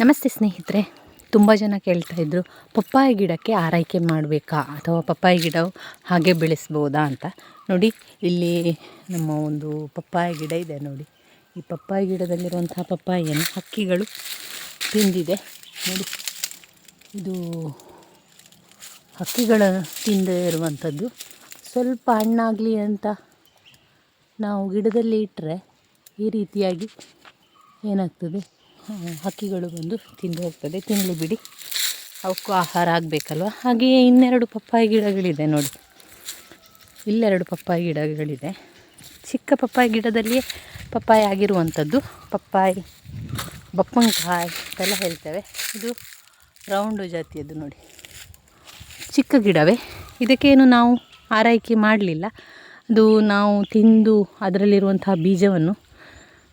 ನಮಸ್ತೆ ಸ್ನೇಹಿತರೆ, ತುಂಬ ಜನ ಕೇಳ್ತಾ ಇದ್ರು, ಪಪ್ಪಾಯ ಗಿಡಕ್ಕೆ ಆರೈಕೆ ಮಾಡಬೇಕಾ? ಅಥವಾ ಪಪ್ಪಾಯ ಗಿಡ ಹಾಗೆ ಬೆಳೆಸ್ಬೋದಾ ಅಂತ. ನೋಡಿ, ಇಲ್ಲಿ ನಮ್ಮ ಒಂದು ಪಪ್ಪಾಯ ಗಿಡ ಇದೆ ನೋಡಿ. ಈ ಪಪ್ಪಾಯ ಗಿಡದಲ್ಲಿರುವಂತಹ ಪಪ್ಪಾಯನ್ನು ಹಕ್ಕಿಗಳು ತಿಂದಿದೆ. ನೋಡಿ, ಇದು ಹಕ್ಕಿಗಳ ತಿಂದೇ ಇರುವಂಥದ್ದು. ಸ್ವಲ್ಪ ಹಣ್ಣಾಗಲಿ ಅಂತ ನಾವು ಗಿಡದಲ್ಲಿ ಇಟ್ಟರೆ ಈ ರೀತಿಯಾಗಿ ಏನಾಗ್ತದೆ? ಹಕ್ಕಿಗಳು ಬಂದು ತಿಂದು ಹೋಗ್ತದೆ. ತಿನ್ನಲಿ ಬಿಡಿ. ಅವಕ್ಕೂ ಆಹಾರ ಆಗಬೇಕಲ್ವ? ಹಾಗೆಯೇ ಇನ್ನೆರಡು ಪಪ್ಪಾಯಿ ಗಿಡಗಳಿದೆ ನೋಡಿ. ಇಲ್ಲೆರಡು ಪಪ್ಪಾಯಿ ಗಿಡಗಳಿದೆ. ಚಿಕ್ಕ ಪಪ್ಪಾಯಿ ಗಿಡದಲ್ಲಿಯೇ ಪಪ್ಪಾಯಿ ಆಗಿರುವಂಥದ್ದು. ಪಪ್ಪಾಯಿ, ಬಪ್ಪಂಕಾಯಿ ಅಂತೆಲ್ಲ ಹೇಳ್ತೇವೆ. ಇದು ರೌಂಡು ಜಾತಿಯದ್ದು ನೋಡಿ. ಚಿಕ್ಕ ಗಿಡವೇ. ಇದಕ್ಕೇನು ನಾವು ಆರೈಕೆ ಮಾಡಲಿಲ್ಲ. ಅದು ನಾವು ತಿಂದು ಅದರಲ್ಲಿರುವಂತಹ ಬೀಜವನ್ನು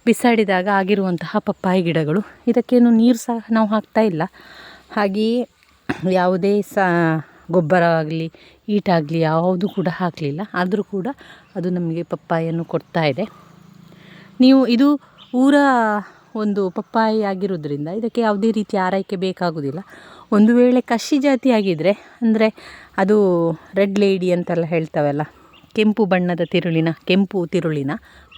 ಬಿಸಾಡಿದಾಗ ಆಗಿರುವಂತಹ ಪಪ್ಪಾಯಿ ಗಿಡಗಳು. ಇದಕ್ಕೇನು ನೀರು ಸಹ ನಾವು ಹಾಕ್ತಾ ಇಲ್ಲ. ಹಾಗೆಯೇ ಯಾವುದೇ ಸ, ಗೊಬ್ಬರ ಆಗಲಿ ಈಟಾಗಲಿ ಯಾವುದು ಕೂಡ ಹಾಕಲಿಲ್ಲ. ಆದರೂ ಕೂಡ ಅದು ನಮಗೆ ಪಪ್ಪಾಯಿಯನ್ನು ಕೊಡ್ತಾ ಇದೆ. ನೀವು ಇದು ಊರ ಒಂದು ಪಪ್ಪಾಯಿ ಆಗಿರೋದ್ರಿಂದ ಇದಕ್ಕೆ ಯಾವುದೇ ರೀತಿ ಆರೈಕೆ ಬೇಕಾಗುವುದಿಲ್ಲ ಒಂದು ವೇಳೆ ಕಸಿ ಜಾತಿ ಆಗಿದ್ದರೆ ಅಂದರೆ ಅದು ರೆಡ್ ಲೇಡಿ ಅಂತೆಲ್ಲ ಹೇಳ್ತಾವಲ್ಲ, ಕೆಂಪು ಬಣ್ಣದ ತಿರುಳಿನ, ಕೆಂಪು ತಿರುಳಿನ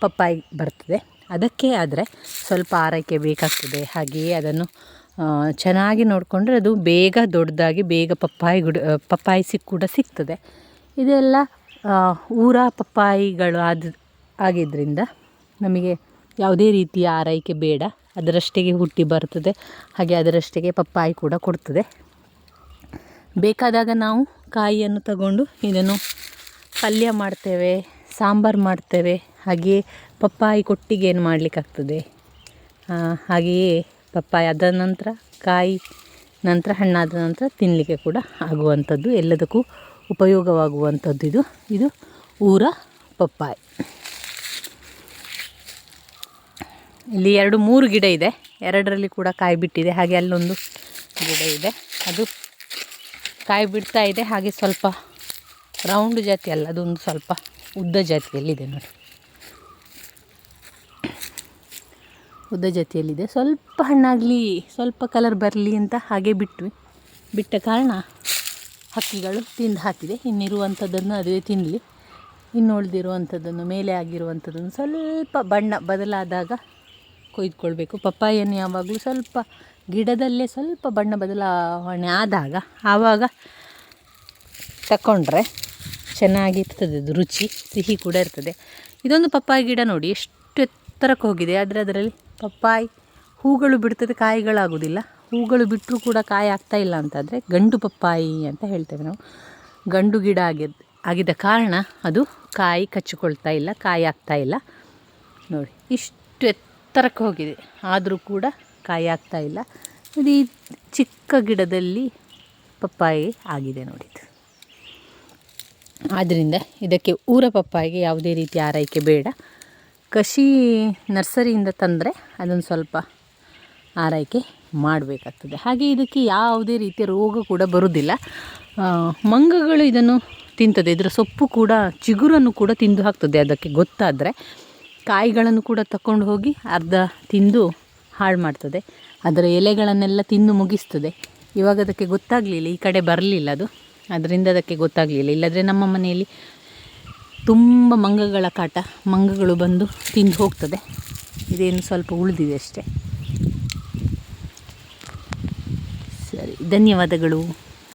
ಪಪ್ಪಾಯಿ ಬರ್ತದೆ. ಅದಕ್ಕೆ ಆದರೆ ಸ್ವಲ್ಪ ಆರೈಕೆ ಬೇಕಾಗ್ತದೆ. ಹಾಗೆಯೇ ಅದನ್ನು ಚೆನ್ನಾಗಿ ನೋಡಿಕೊಂಡ್ರೆ ಅದು ಬೇಗ ದೊಡ್ಡದಾಗಿ ಬೇಗ ಪಪ್ಪಾಯಿ ಗಿಡ ಪಪ್ಪಾಯಿ ಸಿಕ್ಕ ಕೂಡ ಸಿಗ್ತದೆ. ಇದೆಲ್ಲ ಊರ ಪಪ್ಪಾಯಿಗಳು ಆದ ಆಗಿದ್ದರಿಂದ ನಮಗೆ ಯಾವುದೇ ರೀತಿಯ ಆರೈಕೆ ಬೇಡ. ಅದರಷ್ಟೇ ಹುಟ್ಟಿ ಬರ್ತದೆ. ಹಾಗೆ ಅದರಷ್ಟೇ ಪಪ್ಪಾಯಿ ಕೂಡ ಕೊಡ್ತದೆ. ಬೇಕಾದಾಗ ನಾವು ಕಾಯಿಯನ್ನು ತಗೊಂಡು ಇದನ್ನು ಪಲ್ಯ ಮಾಡ್ತೇವೆ. ಸಾಂಬಾರು ಮಾಡ್ತೇವೆ. ಹಾಗೆಯೇ ಪಪ್ಪಾಯಿ ಕೊಟ್ಟಿಗೆ ಏನು ಮಾಡಲಿಕ್ಕಾಗ್ತದೆ? ಹಾಗೆಯೇ ಪಪ್ಪಾಯಿ ಆದ ನಂತರ, ಕಾಯಿ ನಂತರ, ಹಣ್ಣಾದ ನಂತರ ತಿನ್ನಲಿಕ್ಕೆ ಕೂಡ ಆಗುವಂಥದ್ದು, ಎಲ್ಲದಕ್ಕೂ ಉಪಯೋಗವಾಗುವಂಥದ್ದು ಇದು. ಇದು ಊರ ಪಪ್ಪಾಯಿ. ಇಲ್ಲಿ ಎರಡು, ಮೂರು ಗಿಡ ಇದೆ. ಎರಡರಲ್ಲಿ ಕೂಡ ಕಾಯಿ ಬಿಟ್ಟಿದೆ. ಹಾಗೆ ಅಲ್ಲೊಂದು ಗಿಡ ಇದೆ. ಅದು ಕಾಯಿ ಬಿಡ್ತಾ ಇದೆ. ಹಾಗೆ ಸ್ವಲ್ಪ ರೌಂಡ್ ಜಾತಿ ಅಲ್ಲ, ಅದೊಂದು ಸ್ವಲ್ಪ ಉದ್ದ ಜಾತಿಯಲ್ಲಿದೆ ನೋಡಿ. ಉದ್ದ ಜಾತಿಯಲ್ಲಿದೆ ಸ್ವಲ್ಪ ಹಣ್ಣಾಗಲಿ, ಸ್ವಲ್ಪ ಕಲರ್ ಬರಲಿ ಅಂತ ಹಾಗೆ ಬಿಟ್ವಿ. ಬಿಟ್ಟ ಕಾರಣ ಹಕ್ಕಿಗಳು ತಿಂದು ಹಾಕಿದೆ. ಇನ್ನಿರುವಂಥದ್ದನ್ನು ಅದುವೇ ತಿನ್ನಲಿ ಇನ್ನು ಉಳಿದಿರುವಂಥದ್ದನ್ನು ಮೇಲೆ ಆಗಿರುವಂಥದ್ದನ್ನು ಸ್ವಲ್ಪ ಬಣ್ಣ ಬದಲಾದಾಗ ಕೊಯ್ದುಕೊಳ್ಬೇಕು. ಪಪ್ಪಾಯನ್ನು ಯಾವಾಗಲೂ ಸ್ವಲ್ಪ ಗಿಡದಲ್ಲೇ ಸ್ವಲ್ಪ ಬಣ್ಣ ಬದಲಾವಣೆ ಆದಾಗ, ಆವಾಗ ತಗೊಂಡ್ರೆ ಚೆನ್ನಾಗಿರ್ತದೆ, ಅದು ರುಚಿ, ಸಿಹಿ ಕೂಡ ಇರ್ತದೆ. ಇದೊಂದು ಪಪ್ಪಾಯಿ ಗಿಡ ನೋಡಿ, ಎಷ್ಟು ಎತ್ತರಕ್ಕೆ ಹೋಗಿದೆ. ಆದರೆ ಅದರಲ್ಲಿ ಪಪ್ಪಾಯಿ, ಹೂಗಳು ಬಿಡ್ತದೆ ಕಾಯಿಗಳಾಗೋದಿಲ್ಲ ಹೂಗಳು ಬಿಟ್ಟರೂ ಕೂಡ ಕಾಯಿ ಆಗ್ತಾ ಇಲ್ಲ ಅಂತಂದರೆ ಗಂಡು ಪಪ್ಪಾಯಿ ಅಂತ ಹೇಳ್ತೇವೆ ನಾವು. ಗಂಡು ಗಿಡ ಆಗಿದ್ದ ಆಗಿದ್ದ ಕಾರಣ ಅದು ಕಾಯಿ ಕಚ್ಚಿಕೊಳ್ತಾ ಇಲ್ಲ, ಕಾಯಿ ಆಗ್ತಾ ಇಲ್ಲ. ನೋಡಿ, ಇಷ್ಟು ಎತ್ತರಕ್ಕೆ ಹೋಗಿದೆ. ಆದರೂ ಕೂಡ ಕಾಯಿ ಆಗ್ತಾ ಇಲ್ಲ. ಇದು ಚಿಕ್ಕ ಗಿಡದಲ್ಲಿ ಪಪ್ಪಾಯಿ ಆಗಿದೆ ನೋಡಿದ್ದು. ಆದ್ದರಿಂದ ಇದಕ್ಕೆ ಊರ ಪಪ್ಪಾಯಿಗೆ ಯಾವುದೇ ರೀತಿ ಆರೈಕೆ ಬೇಡ. ಕಸಿ ನರ್ಸರಿಯಿಂದ ತಂದರೆ ಅದನ್ನು ಸ್ವಲ್ಪ ಆರೈಕೆ ಮಾಡಬೇಕಾಗ್ತದೆ. ಹಾಗೆ ಇದಕ್ಕೆ ಯಾವುದೇ ರೀತಿಯ ರೋಗ ಕೂಡ ಬರುವುದಿಲ್ಲ ಮಂಗಗಳು ಇದನ್ನು ತಿಂತದೆ. ಇದರ ಸೊಪ್ಪು ಕೂಡ, ಚಿಗುರನ್ನು ಕೂಡ ತಿಂದು ಹಾಕ್ತದೆ ಅದಕ್ಕೆ ಗೊತ್ತಾದರೆ. ಕಾಯಿಗಳನ್ನು ಕೂಡ ತಕೊಂಡು ಹೋಗಿ ಅರ್ಧ ತಿಂದು ಹಾಳು ಮಾಡ್ತದೆ. ಅದರ ಎಲೆಗಳನ್ನೆಲ್ಲ ತಿಂದು ಮುಗಿಸ್ತದೆ. ಇವಾಗ ಅದಕ್ಕೆ ಗೊತ್ತಾಗಲಿಲ್ಲ. ಈ ಕಡೆ ಬರಲಿಲ್ಲ ಅದು. ಅದರಿಂದ ಅದಕ್ಕೆ ಗೊತ್ತಾಗಲಿಲ್ಲ. ಇಲ್ಲದ್ರೆ ನಮ್ಮ ಮನೆಯಲ್ಲಿ ತುಂಬ ಮಂಗಗಳ ಕಾಟ, ಮಂಗಗಳು ಬಂದು ತಿಂದು ಹೋಗ್ತದೆ. ಇದೇನು ಸ್ವಲ್ಪ ಉಳಿದಿದೆ ಅಷ್ಟೇ. ಸರಿ, ಧನ್ಯವಾದಗಳು.